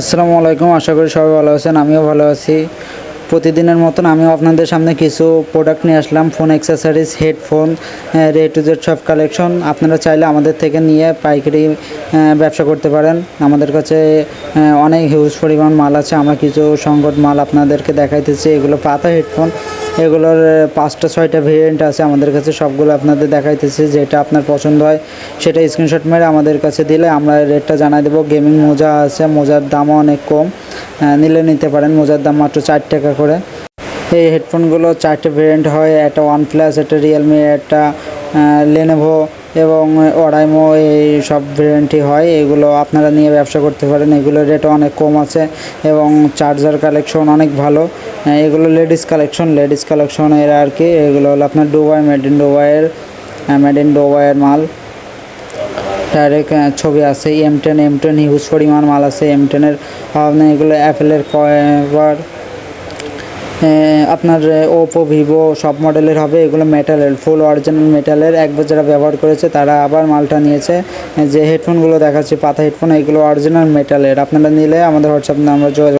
আসসালামু আলাইকুম, আশা করি সবাই ভালো আছেন, আমিও ভালো আছি। প্রতিদিনের মতন আমিও আপনাদের সামনে কিছু প্রোডাক্ট নিয়ে আসলাম ফোন অ্যাক্সেসরিজ হেডফোন রে টু জেড সব কালেকশন আপনারা চাইলে আমাদের থেকে নিয়ে পাইকারি ব্যবসা করতে পারেন। আমাদের কাছে অনেক হিউজ পরিমাণ মাল আছে। আমরা কিছু সংকট মাল আপনাদেরকে দেখাইতেছি। এগুলো পাতা হেডফোন এগুলোর পাঁচটা, ছয়টা ভেরিয়েন্ট আছে আমাদের কাছে, সবগুলো আপনাদের দেখাইতেছি, যেটা আপনার পছন্দ হয়, সেটা স্ক্রিনশট মেরে আমাদের কাছে দিলে আমরা রেটটা জানাই দেবো। গেমিং মোজা আছে, মোজার দামও অনেক কম নিলে নিতে পারেন, মোজার দাম মাত্র চার টাকা করে। এই হেডফোনগুলো চারটে ভেরিয়েন্ট হয়, একটা ওয়ান প্লাস একটা রিয়েলমি একটা লেনেভো এবং ওরাইমো এই সব ভেরিয়েন্টই হয়, এগুলো আপনারা নিয়ে ব্যবসা করতে পারেন। এগুলোর রেটও অনেক কম আছে এবং চার্জার কালেকশন অনেক ভালো। এগুলো লেডিস কালেকশন লেডিস কালেকশন এর আর কি, এগুলো হলো আপনার ডুবাই মেড ইন ডুবাইয়ের মেড ইন ডুবাইয়ের মাল। ডাইরেক্ট ছবি আছে M ten M ten huge পরিমাণ মাল আছে এম টেনের এগুলো অ্যাপেলের কভার আপনার ওপো ভিভো সব মডেলের হবে। এগুলো মেটালের ফুল অরিজিনাল মেটালের একবার যারা ব্যবহার করেছে, তারা আবার মালটা নিয়েছে। যে হেডফোনগুলো দেখাচ্ছি, পাতা হেডফোন এগুলো অরিজিনাল মেটালের আপনারা নিলে আমাদের হোয়াটসঅ্যাপ নাম্বার যোগাযোগ